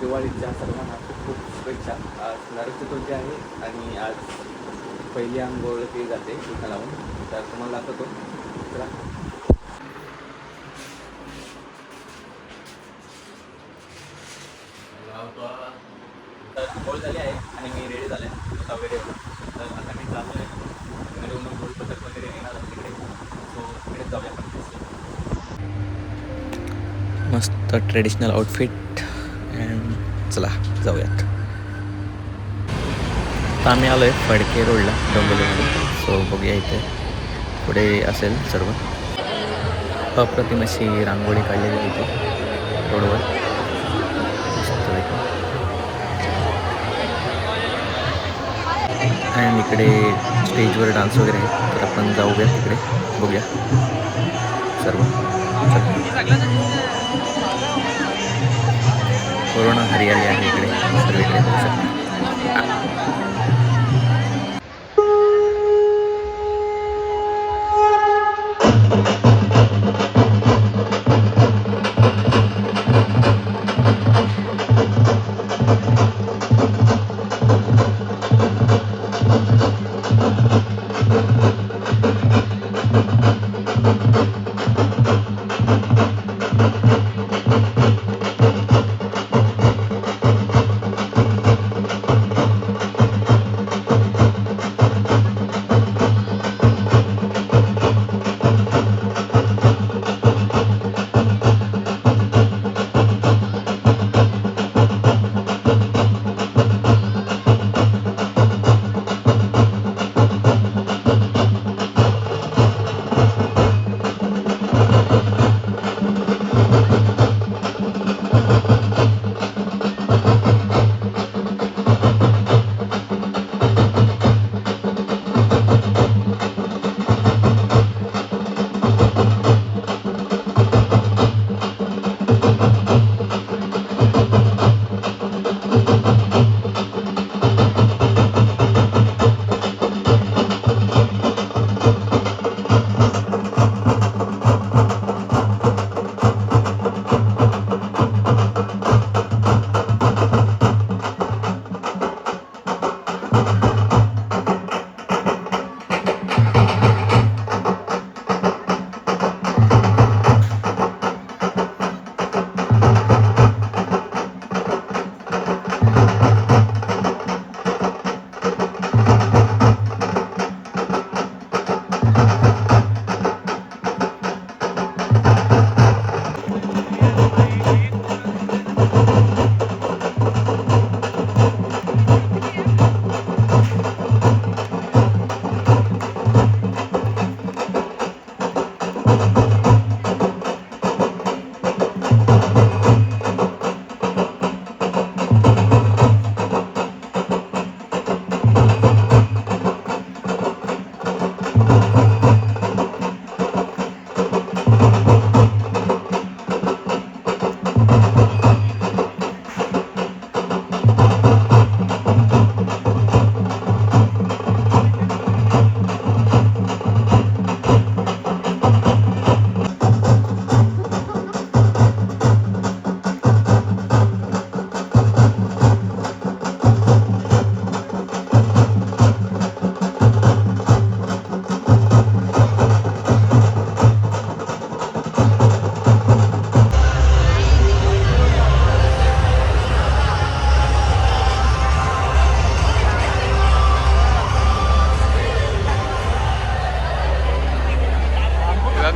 दिवाळीच्या सर्वांना खूप खूप शुभेच्छा. आज नरक चतुर्थी आहे आणि आज पहिली आंघोळ केली जाते इथं लावून. तर तुम्हाला दाखवतो. चला. तर आंघोळ झाली आहे आणि मी रेडी झाले. वगैरे तर आता मी चाललो आहे घरी मग पथक वगैरे येणार आहे तिकडे. सो तिकडे जाऊया मस्त ट्रेडिशनल आउटफिट चला जाऊयात. आता आम्ही आलो आहे फडके रोडला डोंबिवलीमध्ये. सो बघूया इथे पुढे असेल सर्व. अप्रतिम अशी रांगोळी काढलेली इथे रोडवर. आणि इकडे स्टेजवर डान्स वगैरे आहे तर आपण जाऊया तिकडे बघूया. सर्व. पूर्ण हरियाली आहे इकडे. सर्वीकडे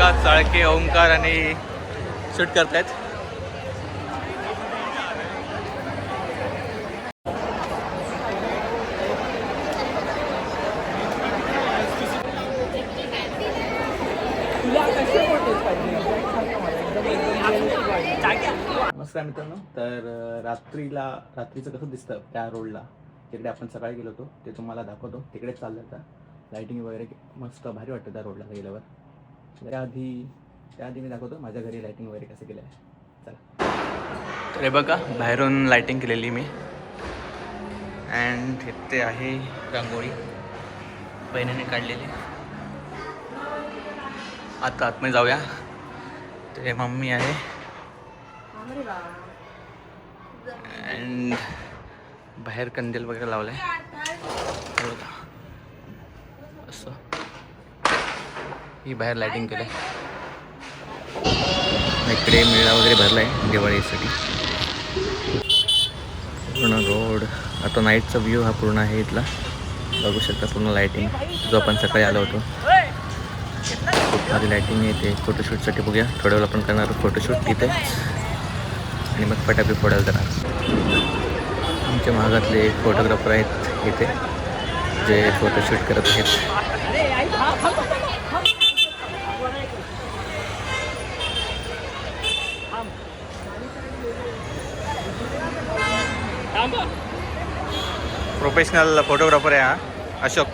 बघा चाळके ओंकार आणि शूट करतायत. नमस्कार मित्रांनो तर रात्रीला रात्रीचं कसं दिसतं त्या रोडला तिकडे आपण सकाळी गेलो होतो ते तुम्हाला दाखवतो. तिकडे चाललं आता लाईटिंग वगैरे मस्त भारी वाटतं त्या रोडला गेल्यावर. त्याआधी त्याआधी मी दाखवतो माझ्या घरी लाईटिंग वगैरे कसं केलं आहे चला. तर हे बघा बाहेरून लाईटिंग केलेली मी. अँड इथे आहे रांगोळी. बहिणीने काढलेली. आता आतमध्ये जाऊया. ते मम्मी आहे. अँड बाहेर कंदील वगैरे लावलाय. हे बघा असं ही बाहेर लाइटिंग आहे इकडे मेळा वगैरे भरलाय दिवाळीसाठी. पूर्ण रोड आता नाईटचा व्ह्यू हा पूर्ण आहे इथला. बघू शकता पूर्ण लायटिंग जो आपण सकाळी आलो होतो. खूप लायटिंग येते फोटोशूटसाठी बघूया. थोड्या वेळ आपण करणार फोटोशूट तिथे. आणि मग फटाके फोडायला जाणार. आमच्या भागातले फोटोग्राफर आहेत इथे. जे फोटोशूट करत आहेत. प्रोफेशनल फोटोग्राफर आहे हा अशोक.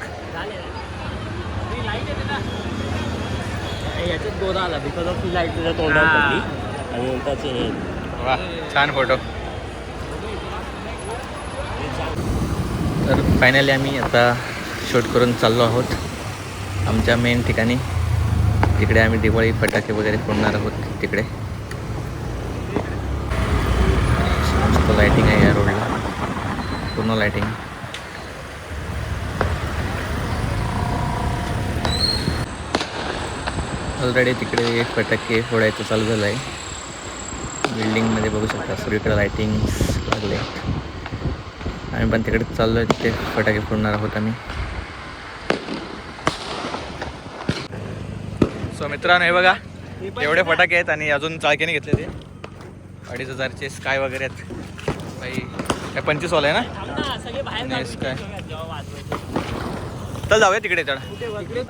याच्यात गोरा आला बिकॉज ऑफ लाइट तुझ्या तोंडावर पडली आणि नंतरचे हे. वा छान फोटो तर फायनली आम्ही आता शूट करून चाललो आहोत. आमच्या मेन ठिकाणी. तिकडे आम्ही दिवाळी फटाके वगैरे फोडणार आहोत तिकडे. लाइटिंग आहे या रोडला पूर्ण लाइटिंग ऑलरेडी तिकडे फटाके फोडायचं चालू झालं आहे बिल्डिंगमध्ये बघू शकता सगळीकडे लाइटिंग लागले. आम्ही पण तिकडे चाललो आहे तिथे फटाके फोडणार आहोत आम्ही. सो मित्रांनो हे बघा एवढे फटाके आहेत आणि अजून चाळकेने घेतले ते. अडीच हजारचे स्काय वगैरे आहेत. बाई काय पंचवीस वाला आहे ना? स्काय चल जाऊया तिकडे चढ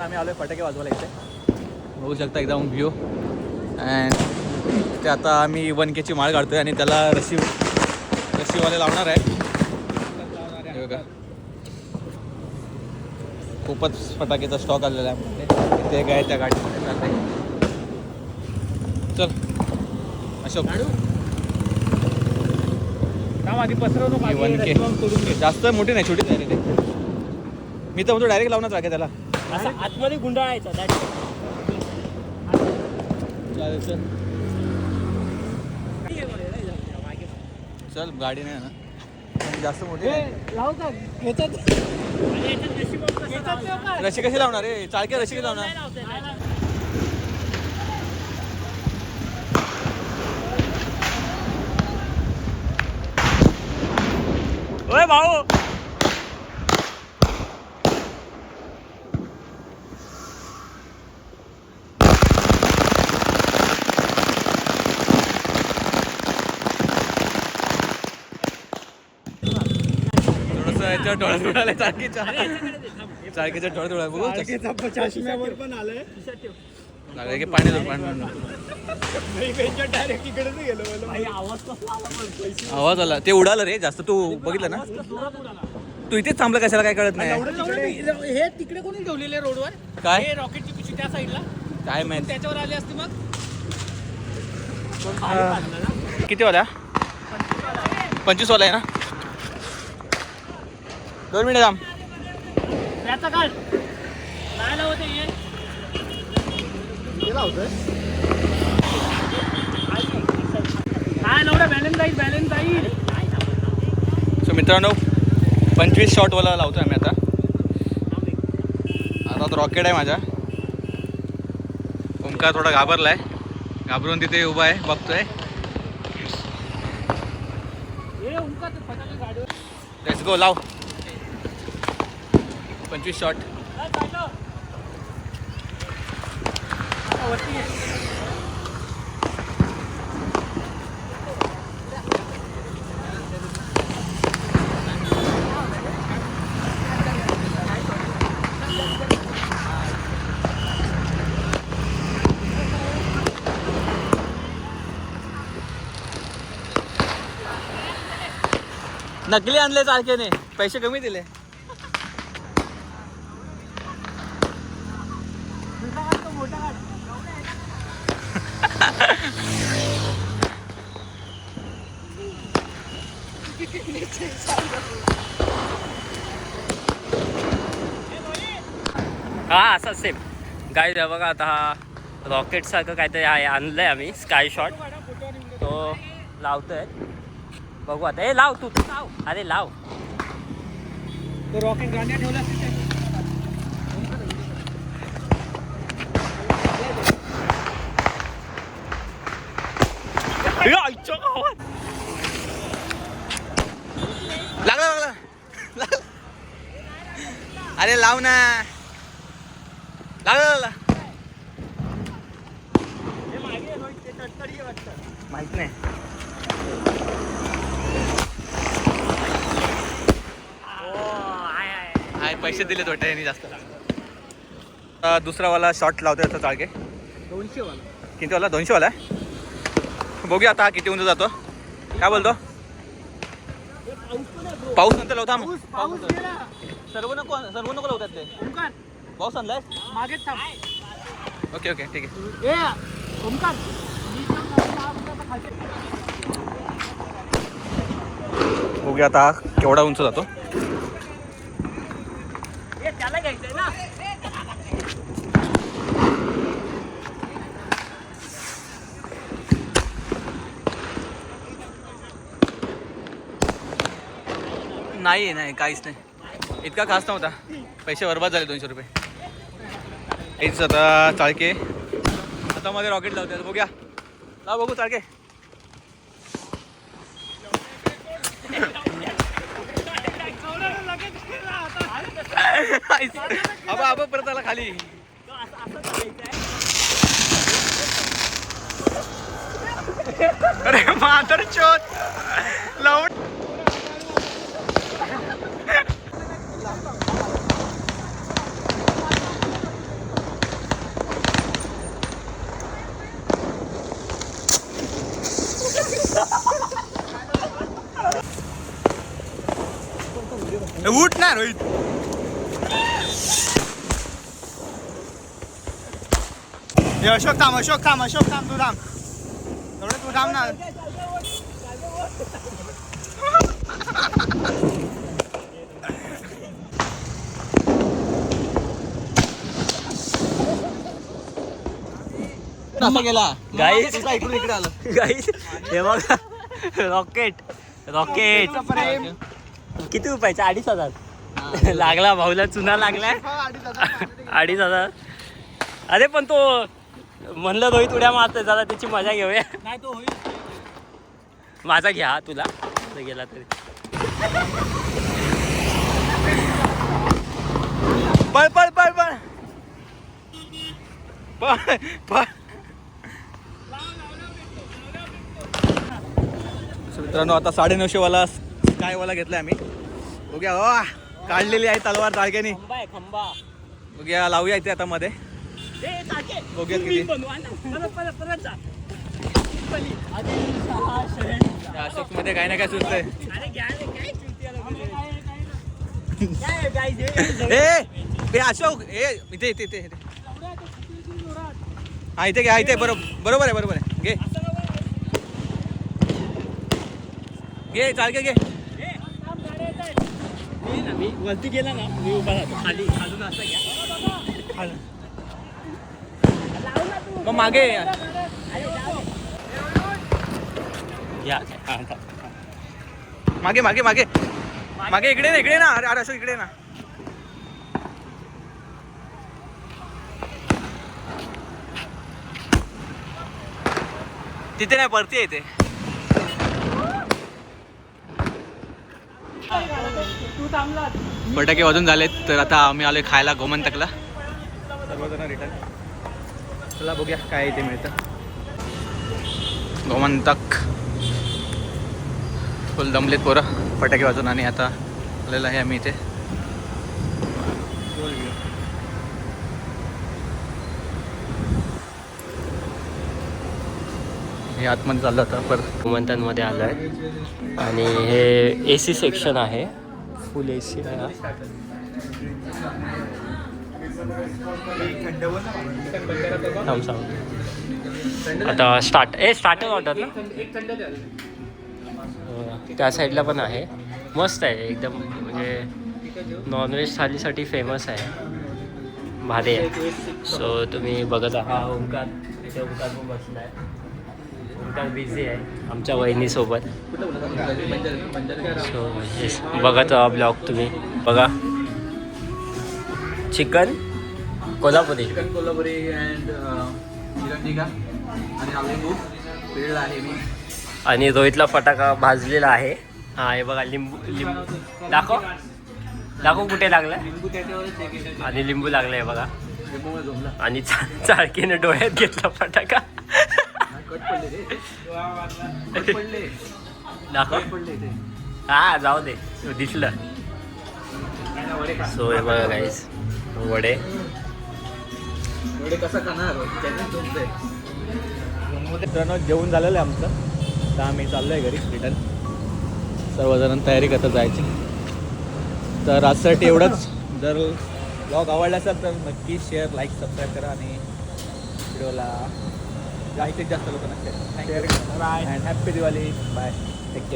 आम्ही आलोय फटाके वाजवायला इथे. बघू शकता एकदम व्ह्यू अँड ते आता आम्ही वन केची माळ काढतोय आणि त्याला रशी रशीवाले लावणार आहे. हे बघा. खूपच फटाकेचा स्टॉक आलेला आहे. ते काय त्या गाडीमध्ये. चल. अशोक. आधी वन के. जास्त मोठी नाही छोटी आहे रे ते मी तर म्हणतो डायरेक्ट लावणार राखे त्याला. आतमध्ये गुंडाळायचा चल चल गाडी नाही ना पण जास्त मोठी नाही. आणि याच्यात नशीब कसं लावलं? रशी कशी लावणार रे चाळके रशी कशी लावणार नाही लावते, नाही लावते. ओय भाऊ याच्या डोळ्यात उडालाय चाळकीच्या चाळकीच्या डोळ्यात उडाला बघू पण आलंय. लागले की पाणी आवाज आला पण पैसे आवाज आला. ते उडालं रे जास्त तू बघितलं ना. तू इथेच थांबलं कशाला काय कळत नाही. हे तिकडे कोणी ठेवलेले रोडवर? काय? हे रॉकेटची पिशवी त्या साईडला. काय माहीत? त्याच्यावर आले असते मग? किती वाल्या? पंचवीस वाला आहे ना? दोन मिनिट थांब. त्याचा काढ. नाही लावते हे. काय लावडं बॅलन्स जाईल बॅलन्स जाईल सो मित्रांनो पंचवीस शॉटवाला लावतो आम्ही आता. आता तो रॉकेट आहे माझा. ओमकार थोडा घाबरलाय. घाबरून तिथे उभा आहे बघतोय. हे उमका ते फटाके गाडीवर लेट्स गो लाव. पंचवीस शॉट नकली आणले चालकेने पैसे कमी दिले. हा असा सेम गाय बघा आता हा रॉकेट सारखं काहीतरी आहे आणलंय आम्ही स्काय शॉट तो लावतोय. बघू आता. ए लाव तू तू लाव. अरे लाव. रॉकेट लागला लागला. अरे लाव ना. लागला लागला माहीत नाही. हाय पैसे दिले वाटतं यांनी जास्त. अं, दुसरा वाला शॉट लावतोय आता चाळके दोनशे वाला किती वाला दोनशे वाला आहे? बघूया आता हा किती उंच जातो. काय बोलतो? पाऊस नंतर लावता मग पाऊस गेला. सर्व नको सर्व नको लावतात ते. पाऊस आणलाय मागे थांब. ओके ओके ठीक आहे. ए ओंकार बघूया आता केवढा उंच जातो. त्याला घ्यायचंय ना. नाही नाही काहीच नाही. इतका खास नव्हता. पैसे बरबाद झाले दोनशे रुपये. हेच आता चाळके. आता मध्ये रॉकेट लावतात बघूया. लाव बघू चाळके. आबा आबा परत आला खाली. अरे मातर चोत लावून उठ ना रोहित हे अशोक थांब अशोक थांब अशोक थांब तू थांब एवढं तू थांब ना कसा गेला. इकडून इकडे आलं. गाईस हे बघा. रॉकेट रॉकेट किती रुपयाचा? अडीच हजार. लागला भाऊला चुना लागलाय अडीच हजार अरे पण तो म्हणलं रोहित उड्या मारतोय जरा त्याची मजा घेऊया. नाही तो होईल. माझा घ्या तुला. गेला तरी. पळ पळ पळ पळ. पळ मित्रांनो आता साडेनऊशे वाला काय वाला घेतलाय आम्ही. बघूया वा काढलेली आहे तलवार ताळक्यानी खंबा आहे खंबा. बघूया लावूया इथे आता मध्ये. किती. अशोकमध्ये काही ना काय सुचतंय. घ्या हे- ए अशोक ए इथे इथे इथे. हा इथे घे हा इथे बरोबर बरोबर आहे बरोबर आहे. घे. घे चालके घे थांब, गाड्या येत आहेत. मी ना, मी वरती गेला ना मी उभा राहतो. खाली खालून असं घ्या. मग मागे या. मागे मागे मागे. मागे इकडे ना इकडे ना. अरे अरे अशोक इकडे ना. तिथे नाही परती येते तू थांबला फटाके वाजून झालेत तर आता आम्ही आलोय खायला गोमंतकला. सर्वजण रिटर्न चला बघूया काय इथे मिळतं. गोमंतक. फुल दमलेत पोरं. फटाके वाजून आणि आता आलेलं आहे आम्ही इथे. हे आतमध्ये चाललं होतं परत घुमंतांमध्ये आलो आहे आणि हे ए सी सेक्शन आहे. फुल ए सी आहे हा. थांब सांग आता स्टार्ट ए स्टार्टर ऑर्डर ना? अं, त्या साईडला पण आहे. मस्त आहे एकदम म्हणजे नॉनव्हेज थालीसाठी फेमस आहे. भारी आहे. सो तुम्ही बघत आहात. हा ओंकार इथे ओंकार पण बसला आहे बिझी आहे. आमच्या वहिनीसोबत. सो येस बघा तो ब्लॉग तुम्ही. बघा. Chicken Kolhapuri. Chicken Kolhapuri and tikka आणि आलेबू. पिळला आहे मी. आणि रोहितला फटाका भाजलेला आहे. हा हे बघा लिंबू लिंबू. दाखव. दाखव कुठे एक- आणि लिंबू लागलाय बघा. लिंबूमुळे झोमला आणि चाळकीने डोळ्यात घेतला फटाका. कट पडले रे. कट पडले. दाखव. कट पडले ते. हा जाऊ दे. दिसलं. वडे खा. सो हे बघा गाईस वडे. वडे कसं खाणार? त्याने झोपतंय मित्रांनो जेवण झालेलं आहे आमचं. तर आम्ही चाललो आहे घरी रिटर्न सर्वजण तयारी करतात जायची. तर आजसाठी एवढंच. जर ब्लॉग आवडला असेल तर नक्की शेअर लाईक सबस्क्राईब करा आणि व्हिडिओला जास्तीत जास्त लोकांना शेअर करा अँड हॅपी दिवाळी बाय